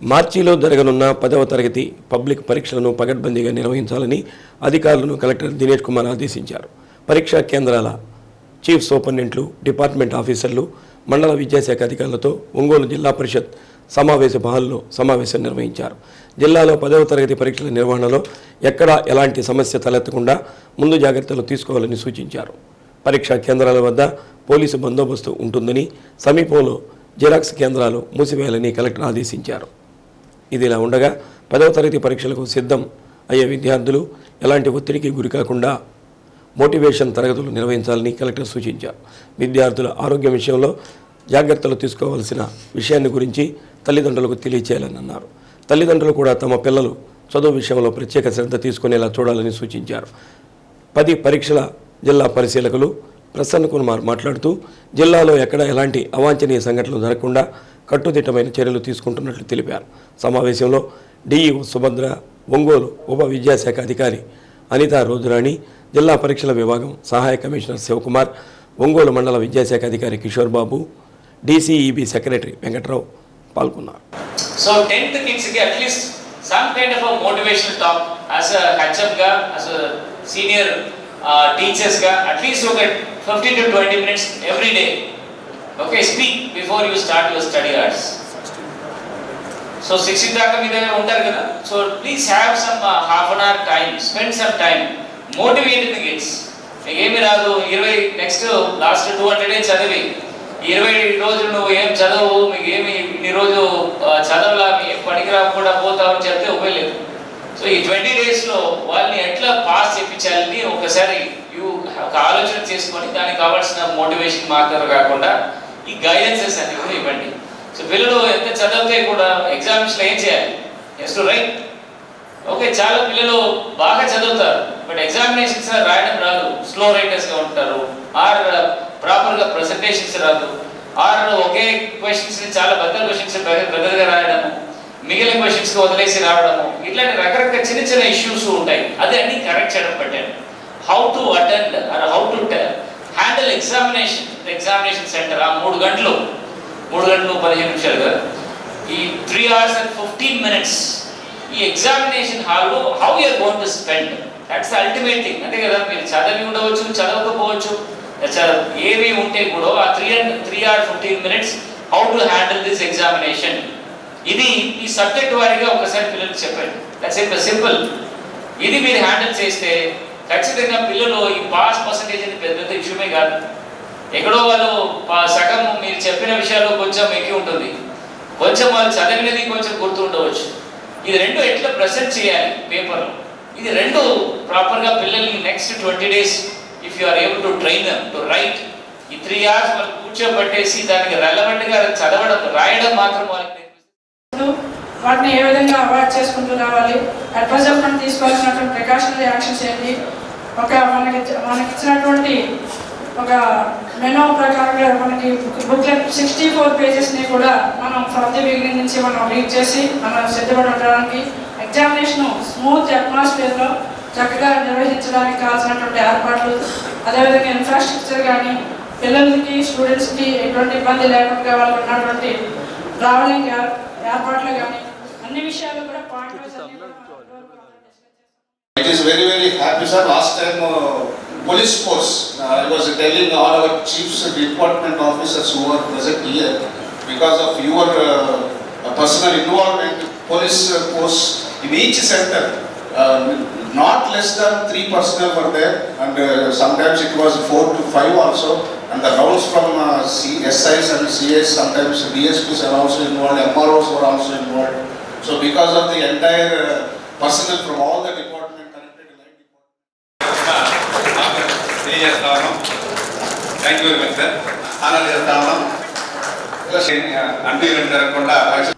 మార్చిలో జరగనున్న పదవ తరగతి పబ్లిక్ పరీక్షలను పగడ్బందీగా నిర్వహించాలని అధికారులను కలెక్టర్ దినేష్ కుమార్ ఆదేశించారు. పరీక్షా కేంద్రాల చీఫ్ సూపరింటెండెంట్లు డిపార్ట్మెంట్ ఆఫీసర్లు మండల విద్యాశాఖ అధికారులతో ఒంగోలు జిల్లా పరిషత్ సమావేశ హాల్లో సమావేశం నిర్వహించారు. జిల్లాలో పదవ తరగతి పరీక్షల నిర్వహణలో ఎక్కడా ఎలాంటి సమస్య తలెత్తకుండా ముందు జాగ్రత్తలు తీసుకోవాలని సూచించారు. పరీక్షా కేంద్రాల వద్ద పోలీసు బందోబస్తు ఉంటుందని సమీపంలో జిరాక్స్ కేంద్రాలు మూసివేయాలని కలెక్టర్ ఆదేశించారు. ఇదిలా ఉండగా పదవ తరగతి పరీక్షలకు సిద్ధం అయ్యే విద్యార్థులు ఎలాంటి ఒత్తిడికి గురికాకుండా మోటివేషన్ తరగతులు నిర్వహించాలని కలెక్టర్ సూచించారు. విద్యార్థుల ఆరోగ్యం విషయంలో జాగ్రత్తలు తీసుకోవాల్సిన విషయాన్ని గురించి తల్లిదండ్రులకు తెలియచేయాలని అన్నారు. తల్లిదండ్రులు కూడా తమ పిల్లలు చదువు విషయంలో ప్రత్యేక శ్రద్ధ తీసుకునేలా చూడాలని సూచించారు. పది పరీక్షల జిల్లా పరిశీలకులు ప్రసన్న కుమార్ మాట్లాడుతూ జిల్లాలో ఎక్కడ ఎలాంటి అవాంఛనీయ సంఘటనలు జరగకుండా కట్టుదిట్టమైన చర్యలు తీసుకుంటున్నట్లు తెలిపారు. సమావేశంలో డిఈఓ సుభద్ర ఒంగోలు ఉప విద్యాశాఖ అధికారి అనిత రోజురాణి జిల్లా పరీక్షల విభాగం సహాయ కమిషనర్ శివకుమార్ ఒంగోలు మండల విద్యాశాఖ అధికారి కిషోర్ బాబు డిసిఈబి సెక్రటరీ వెంకట్రావు పాల్గొన్నారు. సో టెన్త్ కిడ్స్కి at least some kind of motivational talk as a గా యాజ్ సీనియర్ టీచర్స్గా అట్లీస్ట్ ఒక fifteen to twenty minutes every day okay speak before you start your study arts so sixteen దాకా మీ దగ్గర ఉంటారు కదా. So please have some half an hour time spend some time motivate the kids మీకు ఏమి రాదు. ఇరవై నెక్స్ట్ లాస్ట్ టూ హండ్రెడ్ ఏ చదివి. ఇరవై రోజులు నువ్వు ఏం చదవు మీకు ఏమి ఇన్ని రోజు uh, చదవలా. మీ పనికి రాకుండా పోతావు అని చెప్తే ఉపయోగలేదు సో ఈ ట్వంటీ డేస్లో వాళ్ళని ఎట్లా పాస్ చేయించాలని ఒకసారి యూ ఒక ఆలోచన చేసుకొని దానికి కావాల్సిన మోటివేషన్ మార్కర్ కాకుండా ఈ గైడెన్సెస్ అన్ని కూడా ఇవ్వండి. సో పిల్లలు ఎంత చదివితే కూడా ఎగ్జామ్స్లో ఏం చేయాలి? ఎస్ టు రైట్ ఓకే చాలా పిల్లలు బాగా చదువుతారు బట్ ఎగ్జామినేషన్స్ రాయడం రాదు. స్లో రైటర్స్గా ఉంటారు ఆర్ ప్రాపర్గా ప్రెసెంటేషన్స్ రాదు. ఆర్ ఒకే క్వశ్చన్స్ చాలా పెద్ద క్వశ్చన్స్ పెద్దగా రాయడము మిగిలిన క్వశ్చన్స్ వదిలేసి రావడము ఇట్లాంటి రకరకాల చిన్న చిన్న ఇష్యూస్ ఉంటాయి. అదే అన్ని కరెక్ట్ చేయడం పెట్టాను how to attend or how to handle examination examination centre ఆ మూడు గంటలు మూడు గంటలు పదిహేను నిమిషాలు కదా? ఈ three hours and fifteen minutes ఈ ఎగ్జామినేషన్ హాల్లో how you're gone to spend that's ultimate thing అంతే కదా? మీరు చదివి ఉండవచ్చు చదవకపోవచ్చు ఏవి ఉంటే కూడా ఆ three and three or fifteen minutes how to handle this examination ఇది ఈ సబ్జెక్ట్ వారీగా ఒకసారి పిల్లలకు చెప్పండి. దట్స్ సింపుల్ ఇది మీరు హ్యాండిల్ చేస్తే ఖచ్చితంగా పిల్లలు ఈ పాస్ పర్సంటేజ్ అనేది పెద్ద పెద్ద విషయమే కాదు. ఎక్కడో వాళ్ళు సగం మీరు చెప్పిన విషయాలు కొంచెం ఎక్కి ఉంటుంది. కొంచెం వాళ్ళు చదివినది కొంచెం గుర్తు ఉండవచ్చు. ఇది రెండు ఎట్లా ప్రెసెంట్ చేయాలి పేపర్లో ఇది రెండు ప్రాపర్గా పిల్లల్ని next twenty days if you are able to train to write ఈ త్రీ అవర్స్ వాళ్ళు కూర్చోబెట్టేసి దానికి రెలవెంట్గా చదవడం రాయడం మాత్రం వాళ్ళకి వాటిని ఏ విధంగా అవాయిడ్ చేసుకుంటూ రావాలి? అట్ ప్రజెంట్ మనం తీసుకోవాల్సినటువంటి ప్రికాషనరీ యాక్షన్స్ ఏంటి? ఒక మనకి మనకి ఇచ్చినటువంటి ఒక మెనో ప్రకారంగా మనకి బుక్లెట్ సిక్స్టీ ఫోర్ పేజెస్ని కూడా మనం ఫ్రమ్ ది బిగినింగ్ నుంచి మనం రీడ్ చేసి మనం సిద్ధపడి ఉండడానికి ఎగ్జామినేషన్ స్మూత్ అట్మాస్ఫియర్లో చక్కగా నిర్వహించడానికి కావాల్సినటువంటి ఏర్పాట్లు అదేవిధంగా ఇన్ఫ్రాస్ట్రక్చర్ కానీ పిల్లలకి స్టూడెంట్స్కి ఎటువంటి ఇబ్బంది లేకుండా వాళ్ళకి ఉన్నటువంటి ట్రావెలింగ్ ఏర్పాట్లు కానీ అన్ని విషయాలు కూడా పాయింట్ వైజ్ అన్ని కూడా మనం ఇప్పటివరకు మనం discuss చేసాం. It is very, very happy, sir. Last time, uh, police force, uh, I was telling all our chiefs and department officers who are present here, because of your uh, personal involvement, police uh, force in each center, uh, not less than three personnel were there, and uh, sometimes it was four to five also, and the rounds from uh, C- SIs and CS, sometimes DSPs are also involved, MROs were also involved. So because of the entire uh, personnel from all the department connected life department. Thank you very much, sir. Anand Yasthavam. அன்பு கொண்ட